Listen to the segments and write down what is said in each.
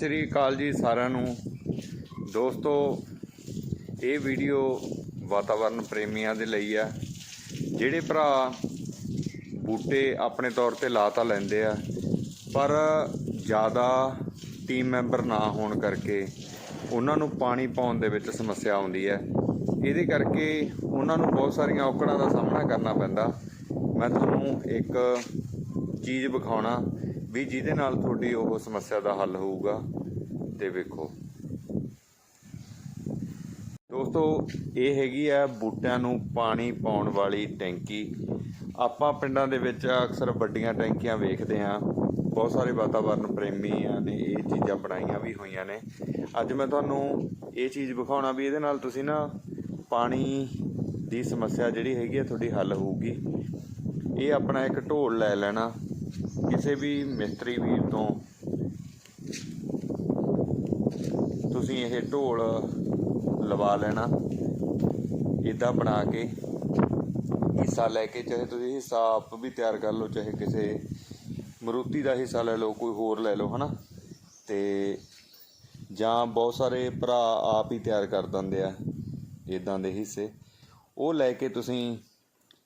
ਸ੍ਰੀ ਅਕਾਲ ਜੀ ਸਾਰਿਆਂ ਨੂੰ। ਦੋਸਤੋ, ਇਹ ਵੀਡੀਓ ਵਾਤਾਵਰਨ ਪ੍ਰੇਮੀਆਂ ਦੇ ਲਈ ਆ। ਜਿਹੜੇ ਭਰਾ ਬੂਟੇ ਆਪਣੇ ਤੌਰ ਤੇ ਲਾ ਤਾਂ ਲੈਂਦੇ ਆ, ਪਰ ਜ਼ਿਆਦਾ ਟੀਮ ਮੈਂਬਰ ਨਾ ਹੋਣ ਕਰਕੇ ਉਹਨਾਂ ਨੂੰ ਪਾਣੀ ਪਾਉਣ ਦੇ ਵਿੱਚ ਸਮੱਸਿਆ ਆਉਂਦੀ ਹੈ। ਇਹਦੇ ਕਰਕੇ ਉਹਨਾਂ ਨੂੰ ਬਹੁਤ ਸਾਰੀਆਂ ਔਕੜਾਂ ਦਾ ਸਾਹਮਣਾ ਕਰਨਾ ਪੈਂਦਾ। ਮੈਂ ਤੁਹਾਨੂੰ ਇੱਕ ਚੀਜ਼ ਵਿਖਾਉਣਾ। ਵੀ ਜਿਹਦੇ ਨਾਲ ਤੁਹਾਡੀ ਉਹ ਸਮੱਸਿਆ ਦਾ ਹੱਲ ਹੋਊਗਾ, ਤੇ ਵੇਖੋ। ਦੋਸਤੋ, ਇਹ ਹੈਗੀ ਆ ਬੂਟਿਆਂ ਨੂੰ ਪਾਣੀ ਪਾਉਣ ਵਾਲੀ ਟੈਂਕੀ। ਆਪਾਂ ਪਿੰਡਾਂ ਦੇ ਵਿੱਚ ਅਕਸਰ ਵੱਡੀਆਂ ਟੈਂਕੀਆਂ ਵੇਖਦੇ ਆ ਬਹੁਤ ਸਾਰੇ ਵਾਤਾਵਰਨ ਪ੍ਰੇਮੀਆਂ ਨੇ ਇਹ ਚੀਜ਼ਾਂ ਬਣਾਈਆਂ ਵੀ ਹੋਈਆਂ ਨੇ। ਅੱਜ ਮੈਂ ਤੁਹਾਨੂੰ ਇਹ ਚੀਜ਼ ਵਿਖਾਉਣਾ ਵੀ ਇਹਦੇ ਨਾਲ ਤੁਸੀਂ ਨਾ ਪਾਣੀ ਦੀ ਸਮੱਸਿਆ ਜਿਹੜੀ ਹੈਗੀ ਆ, ਤੁਹਾਡੀ ਹੱਲ ਹੋਊਗੀ। ਇਹ ਆਪਣਾ ਇੱਕ ਢੋਲ ਲੈ ਲੈਣਾ। ਕਿਸੇ ਵੀ ਮਿਸਤਰੀ ਵੀਰ ਤੋਂ ਤੁਸੀਂ ਇਹ ਢੋਲ ਲਵਾ ਲੈਣਾ ਇਦਾਂ ਬਣਾ ਕੇ ਹਿੱਸਾ ਲੈ ਕੇ, ਚਾਹੇ ਤੁਸੀਂ ਹਿੱਸਾ ਆਪ ਵੀ ਤਿਆਰ ਕਰ ਲਓ, ਚਾਹੇ ਕਿਸੇ ਮਰੂਤੀ ਦਾ ਹਿੱਸਾ ਲੈ ਲਓ, ਕੋਈ ਹੋਰ ਲੈ ਲਓ, ਹਨਾ? ਤੇ ਜਾਂ ਬਹੁਤ ਸਾਰੇ ਭਰਾ ਆਪ ਹੀ ਤਿਆਰ ਕਰ ਦਿੰਦੇ ਆ ਇਦਾਂ ਦੇ ਹਿੱਸੇ। ਉਹ ਲੈ ਕੇ ਤੁਸੀਂ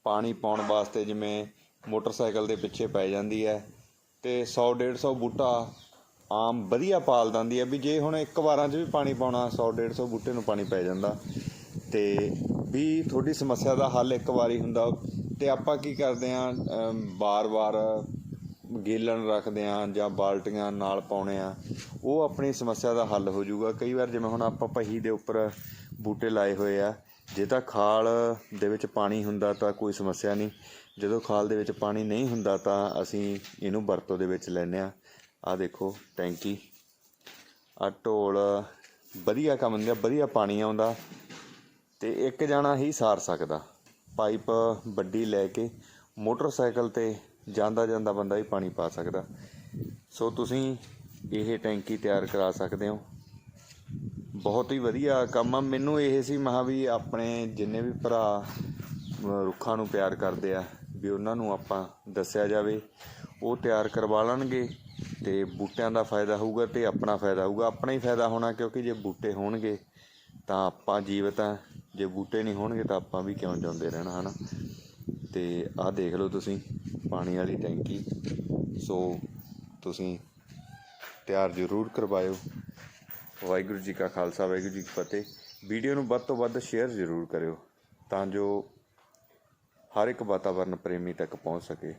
ਪਾਣੀ ਪਾਉਣ ਵਾਸਤੇ ਜਿਵੇਂ ਮੋਟਰਸਾਈਕਲ ਦੇ ਪਿੱਛੇ ਪੈ ਜਾਂਦੀ ਹੈ ਤੇ 100 150 ਬੂਟਾ ਆਮ ਵਧੀਆ ਪਾਲ ਦਿੰਦੀ ਹੈ ਵੀ ਜੇ ਹੁਣ ਇੱਕ ਵਾਰਾਂ 'ਚ ਵੀ ਪਾਣੀ ਪਾਉਣਾ 100 150 ਬੂਟੇ ਨੂੰ ਪਾਣੀ ਪੈ ਜਾਂਦਾ ਤੇ ਵੀ ਤੁਹਾਡੀ ਸਮੱਸਿਆ ਦਾ ਹੱਲ ਇੱਕ ਵਾਰੀ ਹੁੰਦਾ। ਤੇ ਆਪਾਂ ਕੀ ਕਰਦੇ ਆਂ ਬਾਰ-ਬਾਰ ਗੇਲਣ ਰੱਖਦੇ ਆਂ ਜਾਂ ਬਾਲਟੀਆਂ ਨਾਲ ਪਾਉਣੇ ਆ ਉਹ ਆਪਣੀ ਸਮੱਸਿਆ ਦਾ ਹੱਲ ਹੋ ਜਾਊਗਾ। ਕਈ ਵਾਰ ਜਿਵੇਂ ਹੁਣ ਆਪਾਂ ਪਹੀ ਦੇ ਉੱਪਰ ਬੂਟੇ ਲਾਏ ਹੋਏ ਆ ਜੇ ਤਾਂ ਖਾਲ ਦੇ ਵਿੱਚ ਪਾਣੀ ਹੁੰਦਾ ਤਾਂ ਕੋਈ ਸਮੱਸਿਆ ਨਹੀਂ। ਜਦੋਂ ਖਾਲ ਦੇ ਵਿੱਚ ਪਾਣੀ ਨਹੀਂ ਹੁੰਦਾ ਤਾਂ ਅਸੀਂ ਇਹਨੂੰ ਵਰਤੋਂ ਦੇ ਵਿੱਚ ਲੈਂਦੇ ਆ ਆ ਦੇਖੋ, ਟੈਂਕੀ। ਆ ਢੋਲ, ਵਧੀਆ ਕੰਮ ਦਿੰਦਾ ਵਧੀਆ ਪਾਣੀ ਆਉਂਦਾ ਤੇ ਇੱਕ ਜਾਣਾ ਹੀ ਸਾਰ ਸਕਦਾ। ਪਾਈਪ ਵੱਡੀ ਲੈ ਕੇ ਮੋਟਰਸਾਈਕਲ ਤੇ ਜਾਂਦਾ ਜਾਂਦਾ ਬੰਦਾ ਹੀ ਪਾਣੀ ਪਾ ਸਕਦਾ। ਸੋ ਤੁਸੀਂ ਇਹ ਟੈਂਕੀ ਤਿਆਰ ਕਰਾ ਸਕਦੇ ਹੋ। ਬਹੁਤ ਹੀ ਵਧੀਆ ਕੰਮ ਆ। ਮੈਨੂੰ ਇਹ ਸੀ ਮਹਾ ਵੀ ਆਪਣੇ ਜਿੰਨੇ ਵੀ ਭਰਾ ਰੁੱਖਾਂ ਨੂੰ ਪਿਆਰ ਕਰਦੇ ਆ, ਵੀ ਉਹਨਾਂ ਨੂੰ ਆਪਾਂ ਦੱਸਿਆ ਜਾਵੇ, ਉਹ ਤਿਆਰ ਕਰਵਾ ਲੈਣਗੇ ਤੇ ਬੂਟਿਆਂ ਦਾ ਫਾਇਦਾ ਹੋਊਗਾ ਤੇ ਆਪਣਾ ਫਾਇਦਾ ਹੋਊਗਾ। ਆਪਣਾ ਹੀ ਫਾਇਦਾ ਹੋਣਾ, ਕਿਉਂਕਿ ਜੇ ਬੂਟੇ ਹੋਣਗੇ, ਤਾਂ ਆਪਾਂ ਜੀਵਤ ਆ। ਜੇ ਬੂਟੇ ਨਹੀਂ ਹੋਣਗੇ, ਤਾਂ ਆਪਾਂ ਵੀ ਕਿਉਂ ਜਿਉਂਦੇ ਰਹਿਣਾ, ਹਨਾ? ਤੇ ਆਹ ਦੇਖ ਲਓ ਤੁਸੀਂ, ਪਾਣੀ ਵਾਲੀ ਟੈਂਕੀ। ਸੋ ਤੁਸੀਂ ਤਿਆਰ ਜ਼ਰੂਰ ਕਰਵਾਇਓ। ਵਾਹਿਗੁਰੂ ਜੀ ਕਾ ਖਾਲਸਾ, ਵਾਹਿਗੁਰੂ ਜੀ ਕੀ ਫਤਿਹ। ਵੀਡੀਓ ਨੂੰ ਵੱਧ ਤੋਂ ਵੱਧ ਸ਼ੇਅਰ ਜ਼ਰੂਰ ਕਰਿਓ ਤਾਂ ਜੋ ਹਰ ਇੱਕ ਵਾਤਾਵਰਨ ਪ੍ਰੇਮੀ ਤੱਕ ਪਹੁੰਚ ਸਕੇ।